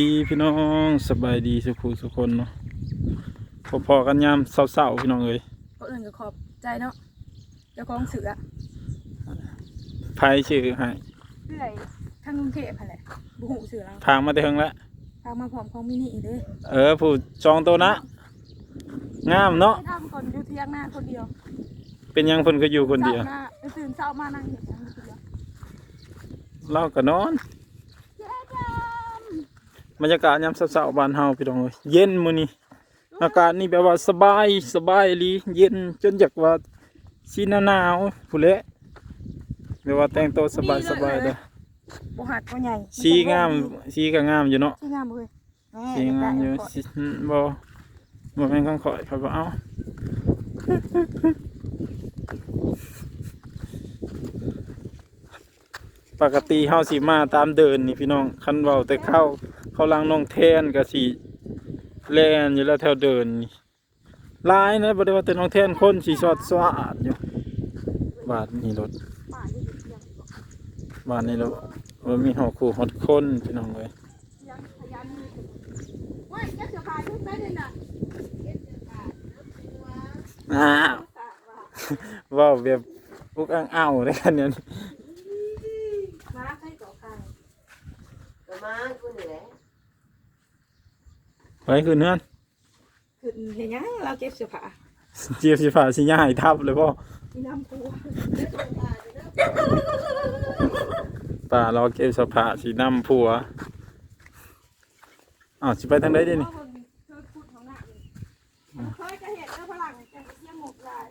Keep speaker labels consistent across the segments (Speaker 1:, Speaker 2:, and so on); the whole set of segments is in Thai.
Speaker 1: ดีพี่น้องสบายดีสุขุสุกคนเนาะพอๆกันยามเศร้าๆพี่น้องเอ้ย
Speaker 2: คนอื่นก็ขอบใจเนาะเจ้าของเสือ
Speaker 1: ไผชื่อให้
Speaker 2: เรื่อยทางกรุงเทพฯหั่นแหละบุหูเสือเรา
Speaker 1: ทางมาแต่เฮิงแล้ว
Speaker 2: พามาพร้อมของมินิอีกเด้
Speaker 1: เออผู้จองตัวนะงามเนาะ
Speaker 2: ไม่ทำคนอยู่เที่ยงหน้าคนเดียว
Speaker 1: เป็นหยังคนก็อยู่คนเดียว
Speaker 2: ช้าหน้าไปตื่นเช้ามานั่งเห็นอย่างคนเดียว
Speaker 1: เราก็นอน
Speaker 2: เจ๊จ
Speaker 1: บรรยากาศยามเศร้าๆบ้านเฮาพี่น้องเอ้ยเย็นมื้อนี้อากาศนี่แบบว่าสบายสบายอีหลีเย็นจนอยากว่าสิหนาวๆผู้นแหละแบบว่าแต่งตัวสบายสบายๆเด้อำ
Speaker 2: บุหัดตัวใหญ่
Speaker 1: สีงามสีก็งามอยู่เนาะ
Speaker 2: สีงามเลยแม่
Speaker 1: สีงามอยู่
Speaker 2: ได้
Speaker 1: สิบ่บ่แม่นของข่อยข่อยบ่เอาปกติเฮาสิมาตามเดินนี่พี่น้องคันเว้าแต่เข้า เขาลังน้องแทนก็สิแล่นอยู่แล้วแถวเดินนี่หลายนะบ่ได้ว่าแต่น้องแทนคนสิสอดสะอาดอยู่บาดนี่รถ
Speaker 2: ป่าที่อยู่เที่ยง
Speaker 1: บาดนี่รถบ่มีหอคู่ฮอดคนพี่น้องเอ้ย
Speaker 2: ยังพยายามมีว่าเจ้าเสือพาทุกได้เลยนะ
Speaker 1: อ้าวเว้าแบบอุกอังอ้าวเลยกันเนี่ย
Speaker 2: มาใกล้ต่อใคร
Speaker 3: ก็มากูนี่แหละ
Speaker 1: ไปคืนเฮือน
Speaker 2: คือเห็นยังเราเก็บเสื้อผ้า
Speaker 1: เจียบสิฟ้าสิย่ายทับเลยพ่อ
Speaker 2: มีน้ำปู
Speaker 1: ป่ารอเก็บเสภาสินำผัวอ้าวสิไปทางใดเด้นี่
Speaker 2: เคยพูดของหน้าเลยเคยจะเห็นแล้วฝรั่งจะเที่ยงหมกลาย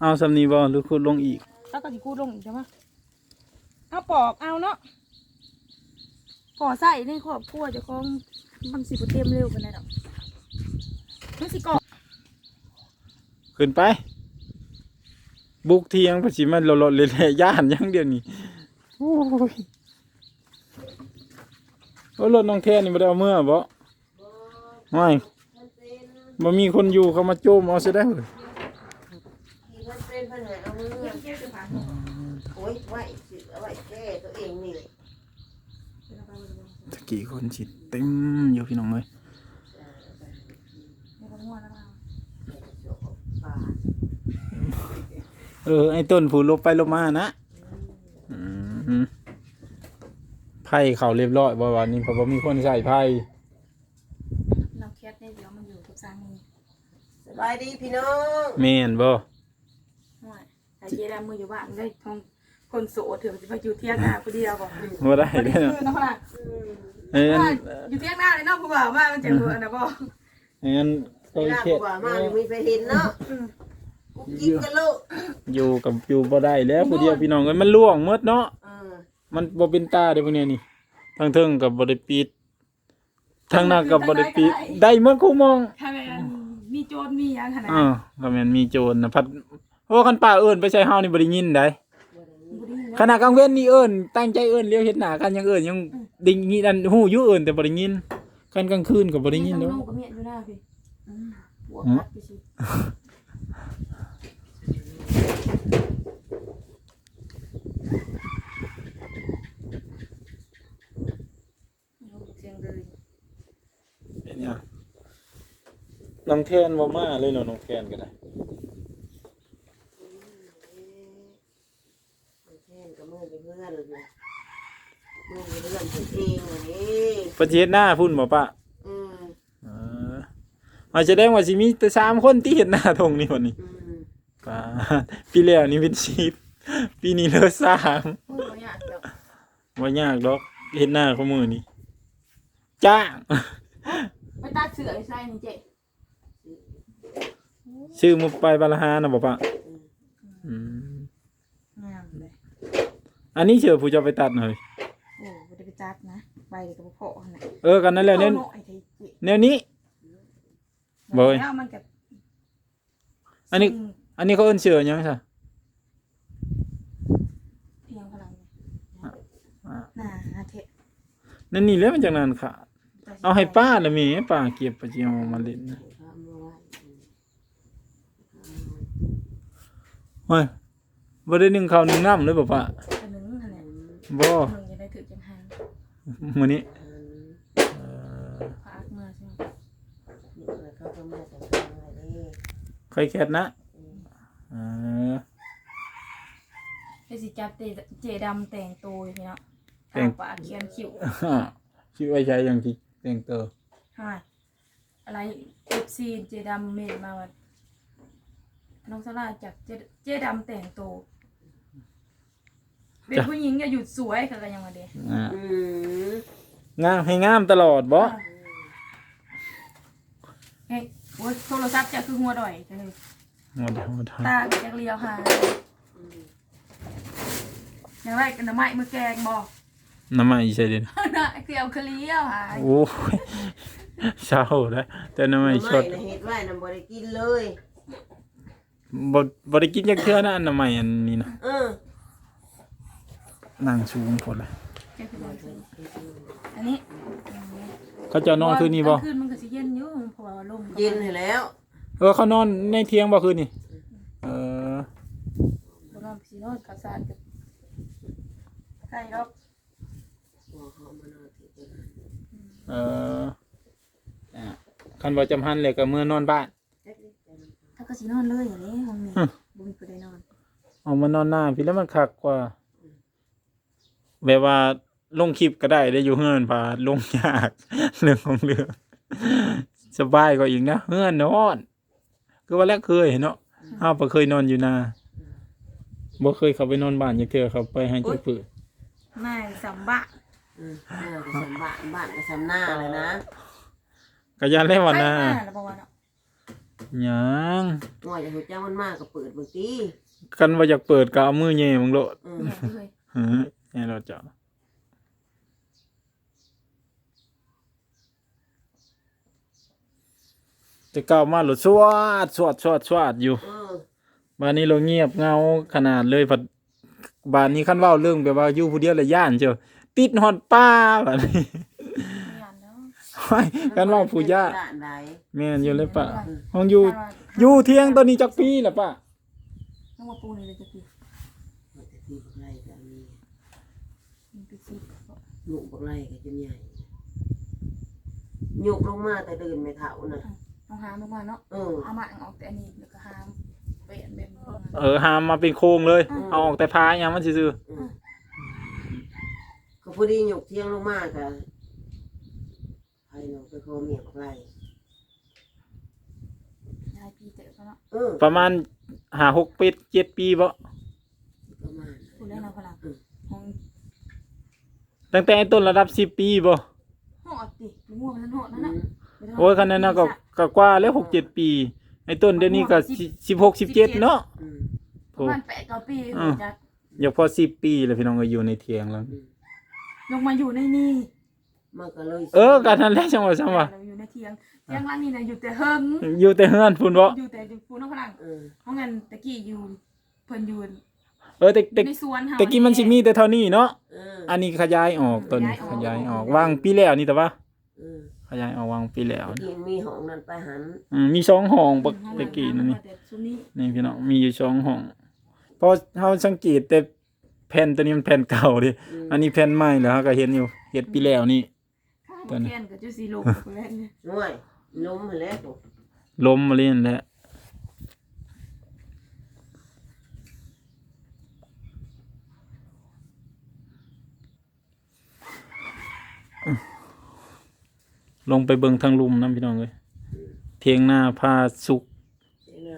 Speaker 1: เอาสำนีบ่หรือคุณลงอีก
Speaker 2: แล้วก็สิกูลงอีกใช่ไหมเอา ปอกเอาเนาะปอกใส่ในครอบครัวเจะคล้าของมันสิบเต็มเร็วกันเลยดอกมันสิกรอบ
Speaker 1: ขึ้นไป บุกเที่ยงไปสิมันหลดๆเลยๆย่านอยังเดียวนี่โอ้ยโอ้รถน้องแท้นี่บ่ได้เอาเมื่อบ่ไม่
Speaker 3: มันเป็น
Speaker 1: บ่มีคนอยู่เขามาโจมเอาซะได้เว้ย
Speaker 3: ที่มันเป็นปัญหาเอามือโอ้ยไว้สิเอา ไว้แก้ตัวเองนี่แหละ
Speaker 1: ตะกี้คนสิเต็มอยู่พี่น้องเอ้ย
Speaker 3: ป่า
Speaker 1: เออไอ้ต้นผูลบไปลบมานะอืมไผ่เขาเรียบร้อยบ่วันนี้เพราะว่ามีคนใส่ไผ่
Speaker 2: น้ำแคทเนี่ยเดี๋ยวมันอยู่กับสามี
Speaker 3: สบายดีพี่น้อง
Speaker 1: แม่นบ่
Speaker 2: ห่วยแต่เจดามืออยู่บ้านได้ทอง คนโสดเถื่อนจะไปอยู่เที่ยงหน้าคนเดียวก่อน
Speaker 1: บ่ได้
Speaker 2: คน
Speaker 1: เด้
Speaker 2: นี้
Speaker 1: อ
Speaker 2: คือน้องฝรั่ง
Speaker 1: เอ้ยอัน
Speaker 2: อยู่เที่ยงหน้าเลยเนาะผู้บ่าวมามันจะเหมือนนะบ่
Speaker 1: เอ้ยอัน
Speaker 3: เว
Speaker 1: โอ้ย
Speaker 3: ลา
Speaker 1: เข็ด
Speaker 3: กูว่ามายังมีไปเห็นเนาะกูกินกันลูก
Speaker 1: อยู่กับอยู่บ่ได้แล้วผู้เดียวพี่น้องเอ้ยมันล่วงหมดเนาะ
Speaker 3: เออ
Speaker 1: มันบ่เป็นตาเด้อพวกเนี้ยนี่ทางเทิงก็บ่ได้ปิดทางหน้าก็บ่ได้ปิดได้หมดคู่มอง
Speaker 2: ถ้าแม่นมีโจรมีหยังขนาด
Speaker 1: อ่าก็แม่นมีโจรนะพัดโอ้คันป้าเอิ้นไปใส่เฮานี่บ่ได้ยินได้ ขณะกลางเว้นนี่เอิ้นตั้งใจเอิ้นเลี้ยวเฮ็ดหน้ากันยังเอิ้นยังได้ยินอันฮู้อยู่เอิ้นแต่บ่ได้ยินกันกลางคืนก็บ่ได้ยิน
Speaker 2: เนาะ
Speaker 1: เนาะ
Speaker 2: กับเมียอยู่หน้าพี่หัวกัดไปสิเสียงเลย
Speaker 1: เป็นหยังน้องแทนบ่มาเลยเนาะน้องแทนก็ได้
Speaker 3: แค่กับมือกับเพื่อนเลยมือกับเพื่อนตัวเองนี่
Speaker 1: เพิ่นสิเฮ็ดหน้าพุ่นบ่ป้า
Speaker 3: อืม
Speaker 1: เอออาแสดงว่าสิมีแต่สามคนที่เฮ็ดหน้าทงนี่วันนี้
Speaker 3: อืม
Speaker 1: ป้าปีแล้วนี่เป็น10ปีนี้เหลือสาม
Speaker 2: มือบ่อยากเดี๋ยว
Speaker 1: บ่ยากดอกเฮ็ดหน้าของมือนี่จ้าง
Speaker 2: ไปตัดเสือใส่นี่เจ๊
Speaker 1: ชื่อมุกไปบาลาฮานะบอกปะอืม
Speaker 2: งามเลย
Speaker 1: อันนี้เชื่อผู้จะไปตัดหน่อย
Speaker 2: โอ้บ่ได้ไปจัดนะ ใบเด็กกับพ่อหั่นน่ะ
Speaker 1: เออกันนั่นแหละเนี่ย
Speaker 2: อาหน่อยเถอะเจ๊
Speaker 1: แนวนี้ บ่เว้ย
Speaker 2: แล้วมันก็
Speaker 1: อันนี้อันนี้เขาเอิ้นเชื่อยังไงซะ
Speaker 2: เพียงพลัง
Speaker 1: อ่า
Speaker 2: น่าเทะ
Speaker 1: นั่นนี่แหล้วมันจากนั้นค่ะ เอาให้ป้าละแม่ป้าเก็บไปสิเอามาเล่นนะ
Speaker 3: ทำเอาไว้
Speaker 1: เฮ้ยบ่ได้นึ่งข้าวนึ่งน้ำเลยบ่ปะ
Speaker 2: อันหนึงหั่นแหละ
Speaker 1: บ่
Speaker 2: หนึงจะได้ถือจังหัน
Speaker 1: มื้อนี้
Speaker 3: อืม
Speaker 1: เอ่อ
Speaker 2: พากมาใช่ไหม
Speaker 3: นี่เลยเขาก็มาแต่งตัวอะไรนี่
Speaker 1: ค่อยแคทนะเออ
Speaker 2: ไปสิจับเตเจดำแต่งตัวอยู่พี่เนาะ
Speaker 1: แต่ง
Speaker 2: ปากเขียนคิ้ว
Speaker 1: คิดไว้ใช้อย่างที่แต่งตัว
Speaker 2: ใช่อะไรเอฟซีเจดำเมดมาว่าน้องสลาจากเจเจดำแต่งตัว เป็นผู้หญิงอย่าหยุดสวยค่ะกันยังมาเดะ
Speaker 1: อ่า
Speaker 3: อืม
Speaker 1: งามให้งามตลอดบ่
Speaker 2: เฮ้ยโอ้ยโทรศัพท์จะคือหัวดอยจังเลย
Speaker 1: หมดหมด
Speaker 2: ตาจากเลียวหาอย่างไรกันน้ำไม้มือแกงบอก
Speaker 1: น้ำมันอีใช่เด่น
Speaker 2: น่ะเกลียวคือเลี้ยวหา
Speaker 1: โอ้ยเศร้าแล้วแต่น้ำมันชด
Speaker 3: ไม่นะเฮ็ดไว้น่ะบ่ได้กินเลย
Speaker 1: บ่บ่ได้กินจักเทื่อนะอันน้ำมันอันนี้นะ
Speaker 3: เออ
Speaker 1: นั่งสูงพุ่นเลย
Speaker 2: แกคือแบบนี้อันนี้
Speaker 1: เขาจะนอนคืนนี้บ่
Speaker 2: กลางคืนมันก็สิเย็นอยู่เพราะว่าลม
Speaker 3: เย็นให้แล้ว
Speaker 1: เออเขานอนในเที่ยงบ่คืนนี่เออ
Speaker 2: บ่นอนสินอนกับสารกับใช่ครับ
Speaker 3: บ่เขามานอนที่เดียว
Speaker 1: เอออะคันบ่จำหันเลยก็มื้อนอนบ้าน
Speaker 2: ถ้าก็สินอนเลยอย่างนี้ห้องนี้
Speaker 1: ฮึ
Speaker 2: บ่มีผู้ใดนอน
Speaker 1: เอามานอนหน้าพี่แล้วมันคักกว่า แบบว่าลงคลิปก็ได้ได้อยู่เฮือนพาลงยาก เรื่องของเรื่องสบายกว่าอีกนะเฮือนนอนคือว่าแรกเคยเนาะเฮาบ่เคยนอนอยู่นาบ่เคยเข้าไปนอนบ้านจักเทื่อเขาไปให้เจ้าปืด
Speaker 2: นายสัมบะ
Speaker 3: อืมหน้าก็สำบ้านบ้านก็สำหน้าเลยนะ
Speaker 1: ก็ยันแล้วว่านา
Speaker 2: ไปมาแล้วบ่ว่าเนาะ
Speaker 1: หยัง
Speaker 3: ง่อยจะหัวเจ้ามันมากก็เปิดเบิ่งติ
Speaker 1: กันว่าอยากเปิดก็เอามือแย่มึงโลด
Speaker 3: อืม
Speaker 2: แม่เคย
Speaker 1: เฮ้ ยแย่เราจ้ะแต่เก่ามาหลุดสวดสวดสวดสวดอยู่
Speaker 3: เออ
Speaker 1: บ้านนี้เราเงียบเหงาขนาดเลยผัดบ้านนี้คันเว้าเรื่องแบบว่าอยู่ผู้เดียวและย่านเจ้าติดฮอดป้าบัดนี้
Speaker 2: งานแล้ว
Speaker 1: โอ้ยคันเว้าผู้ย่า
Speaker 3: ด้านใด
Speaker 1: แม่นอยู่เลยป้าห้องอยู่อยู่เที่ยงตอนนี้จักปีล่ะป้า
Speaker 2: น้องว่าปูนี่เลยจะกี่
Speaker 3: มันจะตีบักไล่ก็มี
Speaker 2: มันเป็นสิ
Speaker 3: ลูกบักไล่ก็จนใหญ่ยกลงมาแต่เดินไม่เท่าน่ะ
Speaker 2: เอาหามลงมาเนาะ
Speaker 3: เออ
Speaker 2: เอามาออกแต่อันนี้แล้วก็หามเปลี่ยนแบบนี้ลงมา
Speaker 1: เออหามมาเป็นโครงเลยเอาออกแต่พายังมันซื่อ
Speaker 3: อืมก็พอดียกเที่ยงลงมาก็ให้น้องไปขอเมียบักไล่
Speaker 2: ยายพี่เต๋อเขาเนาะ
Speaker 3: เออ
Speaker 1: ๆประมาณ5 6ปี7ปีบ่
Speaker 3: ประมาณ
Speaker 2: พูดเล่นเอาพลังห้อง
Speaker 1: ตั้งแต่ต้นระดับ10ปีบ่
Speaker 2: หอดดิมึงม่วงมันหอดนั่นน่ะ
Speaker 1: โอ้ยคันนั้นน่ะก็ก็กว่าแล้ว6 7ปี ไอ้ต้นเดี๋ยวนี้ก็16 17เนาะ
Speaker 3: อืม
Speaker 2: ป
Speaker 1: โอ้
Speaker 2: ระมาณแปดเก้าปี
Speaker 1: อืม
Speaker 2: จัก
Speaker 1: อย่าพอ10ปีแล้วพี่น้องก็อยู่ในเถียงแล้ว
Speaker 3: อืม
Speaker 2: ลงมาอยู่ในนี่
Speaker 3: มันก็เลย
Speaker 1: เออกันนั่นแหละจังหวะจังหวะ
Speaker 2: เราอยู่ในเทียงเทียงร้านนี้นะอยู่แต่เฮิง
Speaker 1: อยู่แต่เฮือนพุ่นบ่
Speaker 2: อยู่แต่ฟูน้องพลัง
Speaker 3: เออ
Speaker 2: เพราะงั้นตะกี้อยู่เพิ่นอยู่
Speaker 1: เออแต่แต่
Speaker 2: ในสวนเฮา
Speaker 1: แต่กี้มันสิมีแต่เท่านี้เนาะ
Speaker 3: เออ
Speaker 1: อันนี้ขยายออกตัวนี้
Speaker 2: ข
Speaker 1: ข
Speaker 2: ยาย
Speaker 1: ยาย
Speaker 2: อ
Speaker 1: อ
Speaker 2: อ
Speaker 1: อกกวางปีแล้วนี่แต่ว่า
Speaker 3: เออ
Speaker 1: ขยายออกวางปีแล้ว
Speaker 3: ที่มีห้องนั้นไปหัน
Speaker 1: อืมมีสองห้องปกตะกี้นั่นนี่
Speaker 2: แต่ซุนี้
Speaker 1: นี่พี่น้องมีอยู่สองห้องเพราะเฮาสังเกตแต่แผ่นตัวนี้มันแผ่นเก่าดิ
Speaker 3: อืม
Speaker 1: อันนี้แผ่นใหม่แล้วเฮาก็เห็นอยู่เฮ็ดปีแล้วนี่
Speaker 2: ข้าว
Speaker 1: ตัวนี้
Speaker 2: แกนกับจุสีโลกคนแรกเนี่ย
Speaker 3: น้อยล้มมาแล้วบ่
Speaker 1: ล้มมาเล่นแหล้ว ลงไปเบิงทางลุมนํพี่น้องเอ้ยเทียงหน้าพาสุก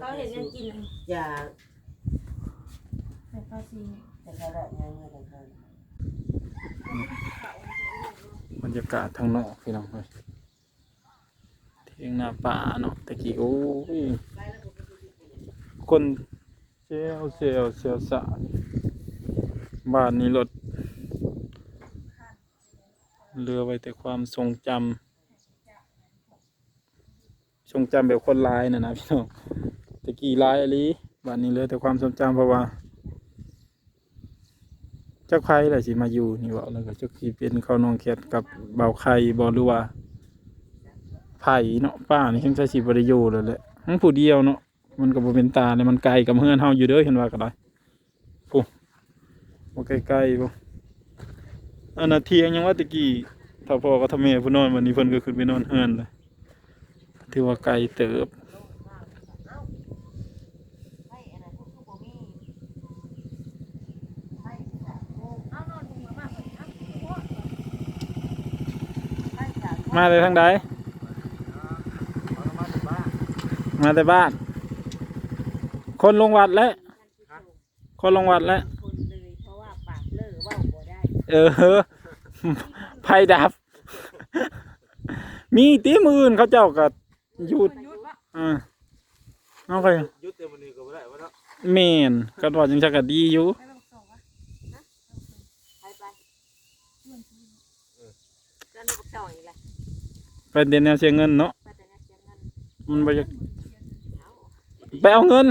Speaker 2: เขาเห็นยังกิน
Speaker 3: อย่า
Speaker 2: แต่ภาษี
Speaker 3: จะกระดาษยังไงกันครับ
Speaker 1: รรยากาศทางนอกพี่น้องเอ้ยเทียงหน้าป่าเนาะตะกี้โอ้ยคนเซลเซลเซลสะบ้านนี้รถ เรือไว้แต่ความทรงจำทรงจำแบบคนร้ายนะนะพี่น้องตะกี้ร้ายอะไรบ้านนี้เหลือแต่ความทรงจำเพราะว่าเจ้าใครแหละสิมาอยู่นี่เว่าแล้วก็จ้าคีเป็นเขาน้องแคทกับเบาไข่บอหรือว่าไผ่เนาะป้านี่ยังใช้สิบริยูเลยแหละทั้งผู้เดียวเนาะมันก็บเป็นตาเลยมันไกลกับเฮือนเฮาอยู่เด้อเห็นว่าก็ได้บ่ใกล้ๆบ่ อันน่ะเทียงยังว่าตะกี้ถ้าพ่อก็ทำแม่ผู้นอนวันนี้เพิ่นก็ขึ้นไปนอนเฮือนเลยถือว่าไกลเติบ
Speaker 3: มา
Speaker 2: เลย
Speaker 1: ทางใดมาแต่บ้าน คนลงวัดแล้ว คนลงวัดแล้ว
Speaker 3: เอ
Speaker 1: อไพ่ดับ มีตีมืออื่นเขาเจ้าก็หยุด
Speaker 2: มันยุดวะ
Speaker 1: อ่าเอาไป
Speaker 4: ยุดเต็มมือก็ไม่ได้วะเนาะ
Speaker 1: เมนก็ว่าจังจักก็ดีอยู่
Speaker 2: ไปบอกส่งวะ
Speaker 3: ไปไปแล้วนึกว่าจ่อยอีกแหละ
Speaker 1: เป็นเดือนแนวเสียเงินเนาะ
Speaker 3: ไปแต่เนี่ยเสียเงิน
Speaker 1: มันบ่อยาก
Speaker 3: เอา
Speaker 1: ไปเอาเงิน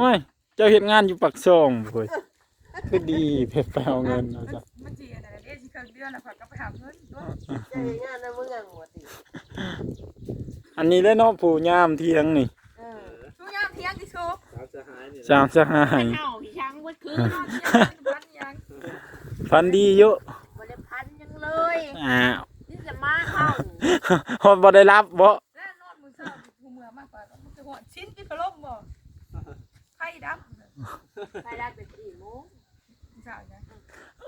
Speaker 1: ห้อยเจ้าเฮ็ดงานอยู่ปักซองเฮ้ยคือดีไปไปเอาเงินเอาจ้ะ
Speaker 2: มันจีอะไรเดืองเดือนแล้วพอก็ไปหาเงินด้วย
Speaker 3: เจองานนะมึงอะหัวติ
Speaker 1: อันนี้เลยเนาะผู้ยามเที่ยงนี่
Speaker 3: เออ
Speaker 2: ช่วงยามเที่ยงที่โชว์
Speaker 4: สาวจะหายนี่
Speaker 1: สามสหาย
Speaker 3: เห่าพี่ช้างวัดคืน
Speaker 2: นอนเที่ยงเป็นพันยัง
Speaker 1: พันดีเยอะ
Speaker 3: บ่ได้พันยังเลย
Speaker 1: อ้าว
Speaker 3: นี่จะมาเห่า
Speaker 1: ฮอดบ่ได้รับบ่
Speaker 2: แล้วนอนมือเช้าหูเมื่อมากกว่ามันจะหัวชิ้นที่กระลมบ่ไข่ดับ
Speaker 3: ไปได้เป็นสี่โมง
Speaker 2: เช้าเนี่ย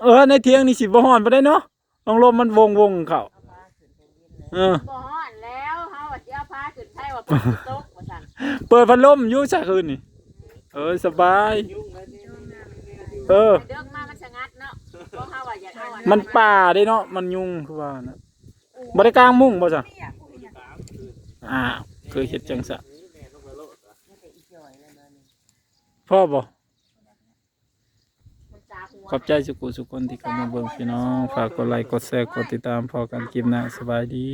Speaker 1: เออในเที่ยงนี่สิบ่ฮ้อนบ่ได้เนาะลองลมมันวงวงๆเข้า
Speaker 3: เอามาขึ้นเป็นวินเลย
Speaker 1: เออ
Speaker 3: บ่ฮ้อนแล้วเฮาว่าสิเอาพาขึ้นไทยว่าเพิ่นสิตกว่าซั่น
Speaker 1: เปิดพัดลมอยู่ซะคืนนี่เออสบาย
Speaker 4: ยุ่งแล้วนี่นี่นี่นี่
Speaker 1: เออ
Speaker 3: เดิกมามันสงัดเนาะบ่เฮาว่าอยากเอาอั
Speaker 1: มันป่าเด้เนาะมันยุงคือว่านะบ่ได้กลางมุ้งบ่จ้ะ
Speaker 2: นี่อยากคุยอย่าง
Speaker 1: อ้าวคือเฮ็ดจังซะ
Speaker 4: นี่แม่ต้องไปโลดอะ
Speaker 3: มันจะอีจ่อยแล้วเนาะนี่
Speaker 1: พ่อบ่
Speaker 3: มันตาหัว
Speaker 1: ขอบใจสุกุสุคนที่เข้ามาเบิ่งพี่น้อง ฝากกดไลค์กดแชร์กดติดตามพอกันคลิปหน้าสบายดี